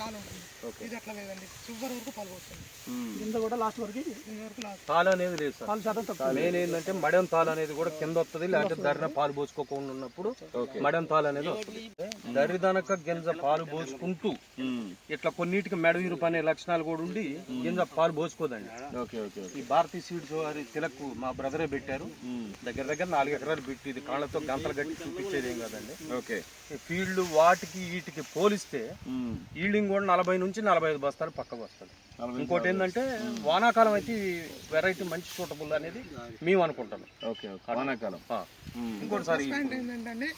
చాలా ఉంటుంది. ఇది అట్లా లేదండి. చివరి వరకు పాలు పోతుంది కింద కూడా లాస్ట్ వరకు దీని వరకు లాస్ట్ తాలు అనేది లేదు సార్. పాలు శాతం తక్కువ. మెయిన్ ఏంటంటే మడెం తాలు అనేది కూడా కింద వస్తుంది లేకపోతే దరిన పాలు పోసుకోకుండా ఉన్నప్పుడు మడెం తాలు అనేది వస్తుంది. దరిదనక గింజ పాలు పోసుకుంటూ ఇట్లా కొన్నిటికి మెడవీరు పనే లక్షణాలు కూడా ఉండి గింజ పాలు పోసుకోదండి. ఓకే ఓకే ఈ భారతీయ సీడ్స్ వారి తిలక్ మా బ్రదరే పెట్టారు. దగ్గర దగ్గర నాలుగు ఎకరాలు పెట్టి ఇది కాళ్ళతో గంతలు కట్టి చూపించేది ఏం కాదండి. ఓకే. ఈ ఫీల్డ్ వాటికి వీటికి పోలిస్తే ఈల్డింగ్ కూడా నలభై నుంచి నలభై ఐదు బస్తాలు పక్కకు వస్తుంది. ఇంకోటి ఏంటంటే వానాకాలం అయితే వెరైటీ మంచి సూటబుల్ అనేది మేము అనుకుంటాం ఓకే వానాకాలం. ఏంటంటే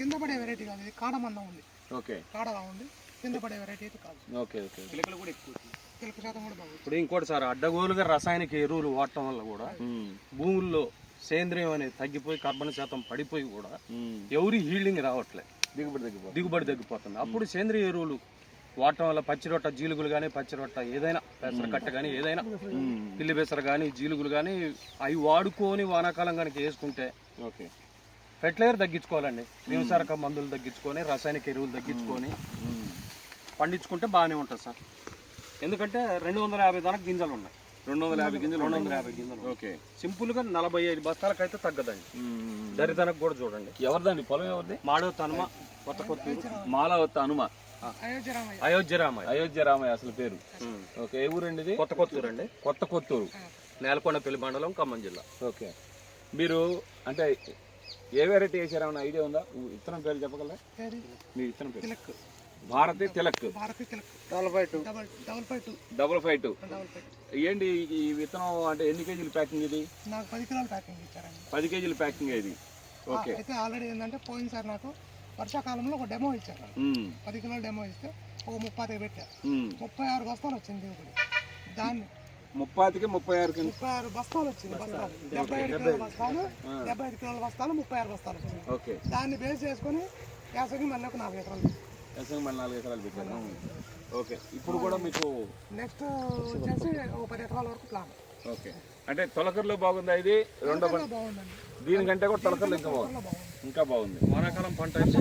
కింద పడే వెరైటీ కాదు ఇది కాడ మందం ఉంది. ఓకే. కాడగా ఉంది కింద పడే వెరైటీ అయితే కాదు. Okay okay. చిలక శాతం కూడా బాగుంది. ఇప్పుడు ఇంకోటి సార్ అడ్డగోలుగా రాసాయనిక ఎరువులు వాడటం వల్ల కూడా భూముల్లో సేంద్రియం అనేది తగ్గిపోయి కర్బన శాతం పడిపోయి కూడా ఎవరి హీల్డింగ్ రావట్లే దిగుబడి దిగుబడి దిగుబడి తగ్గిపోతుంది. అప్పుడు సేంద్రియ ఎరువులు వాడటం వల్ల పచ్చిరొట్ట జీలుగులు కానీ పచ్చిరొట్ట ఏదైనా పెసర కట్ట కానీ ఏదైనా పిల్లి పెసర కానీ జీలుగులు కానీ అవి వాడుకొని వానాకాలం కనుక వేసుకుంటే ఓకే. ఫెర్టిలైజర్ తగ్గించుకోవాలండి. క్రిమిసరక మందులు తగ్గించుకొని రసాయనిక ఎరువులు తగ్గించుకొని పండించుకుంటే బాగానే ఉంటుంది సార్. ఎందుకంటే రెండు వందల యాభై దాకా గింజలు ఉన్నాయి. రెండు వందల యాభై గింజలు రెండు వందల యాభై గింజలు ఓకే. సింపుల్గా నలభై ఐదు బస్తాలకైతే తగ్గదండి. దరిదనకు కూడా చూడండి. ఎవరిదండి? పొలం ఎవరిది? మాడవ తనుమ కొత్త కొత్త మాలవత్త హనుమ. అయోధ్య రామయ్య అయోధ్య రామయ్య అసలు పేరు. ఓకే ఏ ఊరండి ఇది? కొత్త కొత్తూరు అండి. కొత్త కొత్తూరు. నేలకొండపల్లి మండలం ఖమ్మం జిల్లా. ఓకే. మీరు అంటే ఏ వెరైటీ వేసారన్న ఐడియా ఉందా? విత్తనం పేరు చెప్పగలరా? మీ విత్తనం పేరు. Tilak. Bharati Tilak. Double five two. Double double five two. Double five two. Double five ఏంటి ఈ- విత్తనం అంటే ఎన్ని కేజీలు ప్యాకింగ్ ఇది? నాకు పది కిలోలు ప్యాకింగ్ ఇచ్చారండి. పది కేజీల ప్యాకింగ్ ఇది. ఓకే. అయితే ఆల్రెడీ ఏంటంటే పోయినసారి నాకు వర్షాకాలంలో ఒక డెమో ఇచ్చారు. పది కిలోలు డెమో ఇస్తే ఒక ముప్పై పెట్టారు. ముప్పై ఆరు బస్తాలు వచ్చింది దిగుబడి దాన్ని ముప్పాతికి ముప్పై ఆరు ముప్పై ఆరు బస్తాలు వచ్చింది బస్తాలు. డెబ్బై ఐదు కిలోల బస్తాలు డెబ్బై ఐదు కిలోల బస్తాలు ముప్పై ఆరు బస్తాలు వచ్చింది. ఓకే. దాన్ని బేస్ చేసుకొని యాసకి మళ్ళీ ఒక నాలుగు ఎకరాలు మళ్ళీ నాలుగు ఎకరాలు ఓకే. ఇప్పుడు కూడా మీకు నెక్స్ట్ వచ్చేసి ఒక పది ఎకరాల వరకు ప్లాన్ ఓకే. అంటే తొలకర్లో బాగుందా ఇది? రెండో దీనికంటే కూడా తొలకర్లు ఇంకా బాగుంది. ఇంకా బాగుంది. వానాకాలం పంట అయితే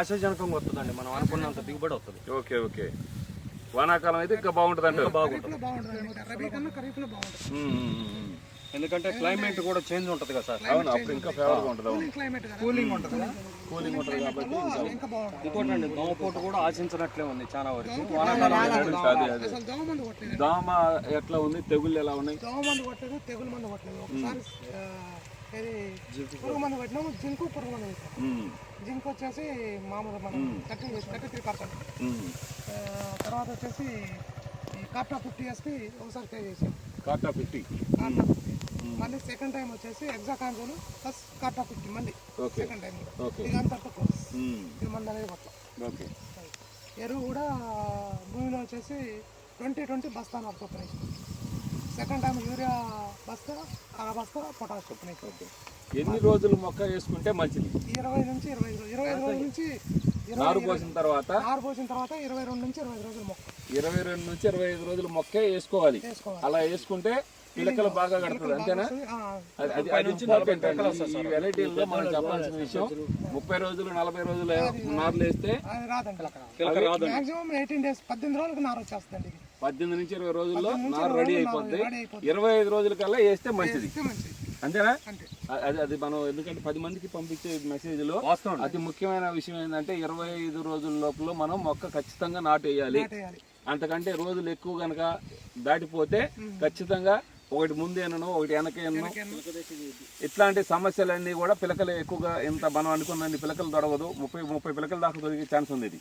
ఆశాజనకంగా వస్తుందండి. మనం అనుకున్నంత దిగుబడి వస్తుంది. Okay okay. వానాకాలం అయితే ఇంకా బాగుంటుంది ఖరీఫ్లో బాగుంటుంది. ఎందుకంటే క్లైమేట్ కూడా చేంజ్ ఉంటుంది కదా సార్. అవును అప్పుడు ఇంకా ఫేవర్గా ఉంటుంది అవును. కూలింగ్ క్లైమేట్ కదా. కూలింగ్ ఉంటుంది కూలింగ్ ఉంటుంది కాబట్టి ఇంకోటి అండి దోమపోటు కూడా ఆశించినట్లే ఉంది చాలా వరకు. వానాకాలం అదే అదే. అసలు దోమ ఎట్లా ఉంది? తెగుళ్ళు ఎలా ఉన్నాయి? దోమ మందు కొట్టలేదు తెగులు మందు కొట్టలేదు. ఇది పురుగు మందు కొట్టినాము జింకు పురుగు మందు జింక్ వచ్చేసి మామూలు మనం థర్టీ థర్టీ త్రీ పర్సెంట్. తర్వాత వచ్చేసి ఈ కాప్టా ఫిఫ్టీ ఎస్పి ఒకసారి పే చేసాం. కాటా ఫిఫ్టీ. కాప్టా ఫిఫ్టీ. మళ్ళీ సెకండ్ టైం వచ్చేసి ఎగ్జాకాన్జోలు ప్లస్ కాప్టా ఫిఫ్టీ మళ్ళీ సెకండ్ టైం ఇది క్లోజ్ ఉమ్, ఇది మంది అనేది కొట్టాం ఓకే. ఎరువు కూడా భూమిలో వచ్చేసి ట్వంటీ ట్వంటీ బస్తా నాకు చొప్పున సెకండ్ టైం యూరియా బస్తా అర బస్తా పొటాష్ చొప్పున ఎన్ని రోజులు మొక్క వేసుకుంటే మంచిది? ఇరవై నుంచి ఇరవై ఇరవై ఐదు రోజుల నుంచి నారు పోసిన తర్వాత? ఆరు పోసిన తర్వాత ఇరవై రెండు నుంచి ఇరవై ఐదు రోజులు మొక్క. ఇరవై రెండు నుంచి ఇరవై ఐదు రోజులు మొక్కే వేసుకోవాలి. అలా వేసుకుంటే పిలకలు బాగా కడుతుంది అంతేనా? అది అది ఈ వెరైటీల్లో మనం చెప్పాల్సిన విషయం ముప్పై రోజులు నలభై రోజులు నారులు వేస్తే రాదండి. రాదు మాక్సిమం ఎయిటీన్ డేస్ పద్దెనిమిది రోజులకు నారు వచ్చేస్తుంది పద్దెనిమిది నుంచి ఇరవై రోజుల్లో నారు రెడీ అయిపోద్ది. ఇరవై ఐదు రోజుల కల్లా వేస్తే మంచిది. అంతేనా? అది అది మనం ఎందుకంటే పది మందికి పంపించే మెసేజ్లో అతి ముఖ్యమైన విషయం ఏంటంటే ఇరవై ఐదు రోజుల లోపల మనం మొక్క ఖచ్చితంగా నాటేయాలి. నాటేయాలి. అంతకంటే రోజులు ఎక్కువ కనుక దాటిపోతే ఖచ్చితంగా ఒకటి ముందేనను ఒకటి వెనకేనను ఇట్లాంటి సమస్యలన్నీ కూడా పిలకలు ఎక్కువగా ఇంత మనం అనుకున్నన్ని పిలకలు దొరకదు. ముప్పై ముప్పై పిలకల దాకా దొరికే ఛాన్స్ ఉంది ఇది.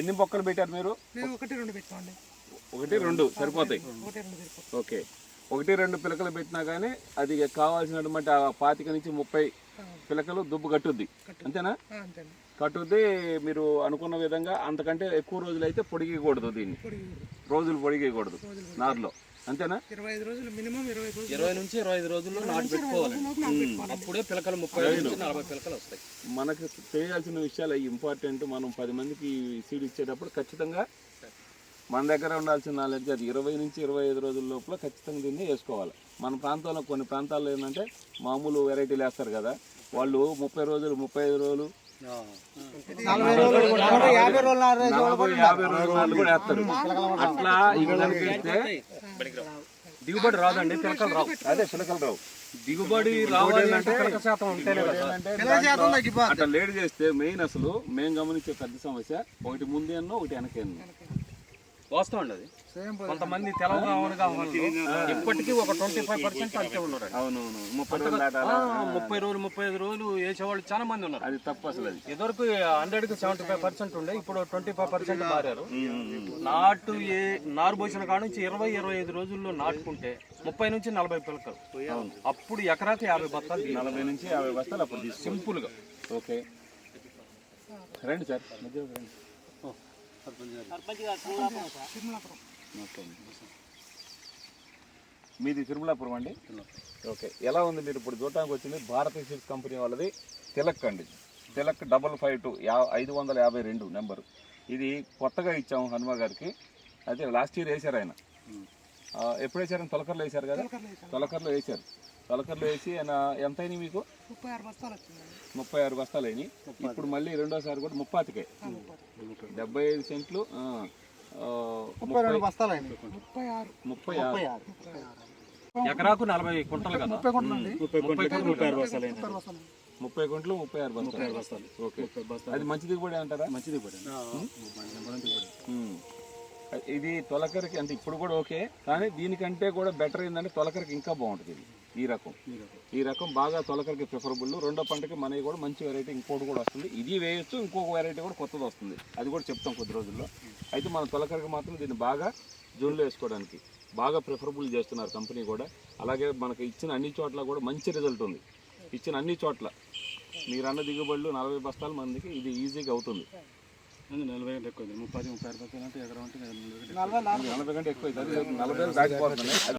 ఎన్ని మొక్కలు పెట్టారు మీరు? ఒకటి రెండు పెట్టామండి. ఒకటి రెండు సరిపోతాయి. ఓకే. ఒకటి రెండు పిలకలు పెట్టినా కానీ అది కావాల్సినటువంటి ఆ పాతిక నుంచి ముప్పై పిలకలు దుబ్బు కట్టుద్ది. అంతేనా? కట్టుద్ది మీరు అనుకున్న విధంగా అంతకంటే ఎక్కువ రోజులు అయితే పొడిగకూడదు దీన్ని. పొడిగి రోజులు పొడిగకూడదు నారులో. అంతేనా? ఇరవై ఐదు రోజులు మినిమం ఇరవై ఐదు రోజులు ఇరవై నుంచి ఇరవై ఐదు రోజుల్లో నాటు పెట్టుకోవాలి. అప్పుడే పిలకలు ముప్పై నలభై పిలకలు వస్తాయి. మనకు చేయాల్సిన విషయాలు అవి ఇంపార్టెంట్ మనం పది మందికి సీడ్ ఇచ్చేటప్పుడు ఖచ్చితంగా మన దగ్గర ఉండాల్సిన నాలెడ్జ్ అది ఇరవై నుంచి ఇరవై ఐదు రోజుల లోపల ఖచ్చితంగా దీన్ని వేసుకోవాలి. మన ప్రాంతంలో కొన్ని ప్రాంతాల్లో ఏంటంటే మామూలు వెరైటీలు వేస్తారు కదా వాళ్ళు ముప్పై రోజులు ముప్పై ఐదు రోజులు యాభై రోజుల కూడా వేస్తారు. అట్లా ఇవి కనిపిస్తే దిగుబడి రాదండి పిలకలు రావు. అదే చిలకలు రావు. దిగుబడి రావాలి అంటే పిలక శాతం ఉంటేనే కదా ఏంటంటే అట్లా లేట్ చేస్తే మెయిన్ అసలు మేము గమనించే పెద్ద సమస్య ఒకటి ముందే అన్నో ఒకటి వెనకేన్నో. వాస్తవం అండి అది. కొంతమంది తెలంగాణ ఇప్పటికీ ఒక ట్వంటీ ఫైవ్ పర్సెంట్ అంతే ఉన్నారు అవునవును. ముప్పై రోజులు ముప్పై ఐదు రోజులు వేసేవాళ్ళు చాలా మంది ఉన్నారు. అది తప్పు అసలు ఇదివరకు హండ్రెడ్కి సెవెంటీ ఫైవ్ పర్సెంట్ ఉండే ఇప్పుడు ట్వంటీ ఫైవ్ పర్సెంట్ మారారు. నాటు ఏ నారు పోసిన కాడ నుంచి ఇరవై ఇరవై ఐదు రోజుల్లో నాటుకుంటే ముప్పై నుంచి నలభై పిలకలు. అప్పుడు ఎకరాకి యాభై తీయాలి. నలభై నుంచి యాభై బస్తాలు అప్పుడు సింపుల్గా ఓకే. రండి సార్. మధ్యలోకి రండి. మీది తిరుమలాపురం అండి? ఓకే. ఎలా ఉంది మీరు ఇప్పుడు చూడటానికి వచ్చింది? భారతీయ సీడ్స్ కంపెనీ వాళ్ళది తిలక్ అండి. Tilak double five two yeah ఐదు వందల యాభై రెండు నెంబరు. ఇది కొత్తగా ఇచ్చాము హనుమ గారికి. అయితే లాస్ట్ ఇయర్ వేశారు ఆయన. ఎప్పుడు వేశారని తొలకర్లో వేశారు కదా? తొలకర్లో వేశారు. తొలకర్లో వేసి ఆయన ఎంత అయినాయి మీకు? ముప్పై ఆరు బస్తాలు వచ్చింది ముప్పై ఆరు బస్తాలు అయినాయి. ఇప్పుడు మళ్ళీ రెండోసారి కూడా ముప్పాతికే. డెబ్బై ఐదు సెంట్లు ముప్పై బస్తాలు ముప్పై ఆరు. ముప్పై ఆరు. ఎకరాకు నలభై కుంటలు కదా? ముప్పై కుంటలు ముప్పై ఆరు బస్తాలు. ముప్పై గుంటలు ముప్పై ఆరు బస్తాలు. ఓకే. అది మంచి దిగుబడి అంటారా? మంచి దిగుబడి ఇది తొలకరికి అంటే ఇప్పుడు కూడా ఓకే కానీ దీనికంటే కూడా బెటర్ ఏంటంటే తొలకరికి ఇంకా బాగుంటుంది ఇది. ఈ రకం. ఈ రకం. బాగా తొలకరికి ప్రిఫరబుల్ రెండో పంటకి మనకి కూడా మంచి వెరైటీ ఇంకోటి కూడా వస్తుంది. ఇది వేయొచ్చు ఇంకొక వెరైటీ కూడా కొత్తది వస్తుంది. అది కూడా చెప్తాం కొద్ది రోజుల్లో. అయితే మన తొలకరికి మాత్రం దీన్ని బాగా జూన్లో వేసుకోవడానికి బాగా ప్రిఫరబుల్ చేస్తున్నారు కంపెనీ కూడా. అలాగే మనకి ఇచ్చిన అన్ని చోట్ల కూడా మంచి రిజల్ట్ ఉంది. ఇచ్చిన అన్ని చోట్ల. మీరు అన్న దిగుబడులు నలభై బస్తాల మందికి ఇది ఈజీగా అవుతుంది. నలభై గంట ఎక్కువ ముప్పై ముప్పై అంటే ఎకరం అంటే నలభై కంటే ఎక్కువ నలభై దాటిపోతుంది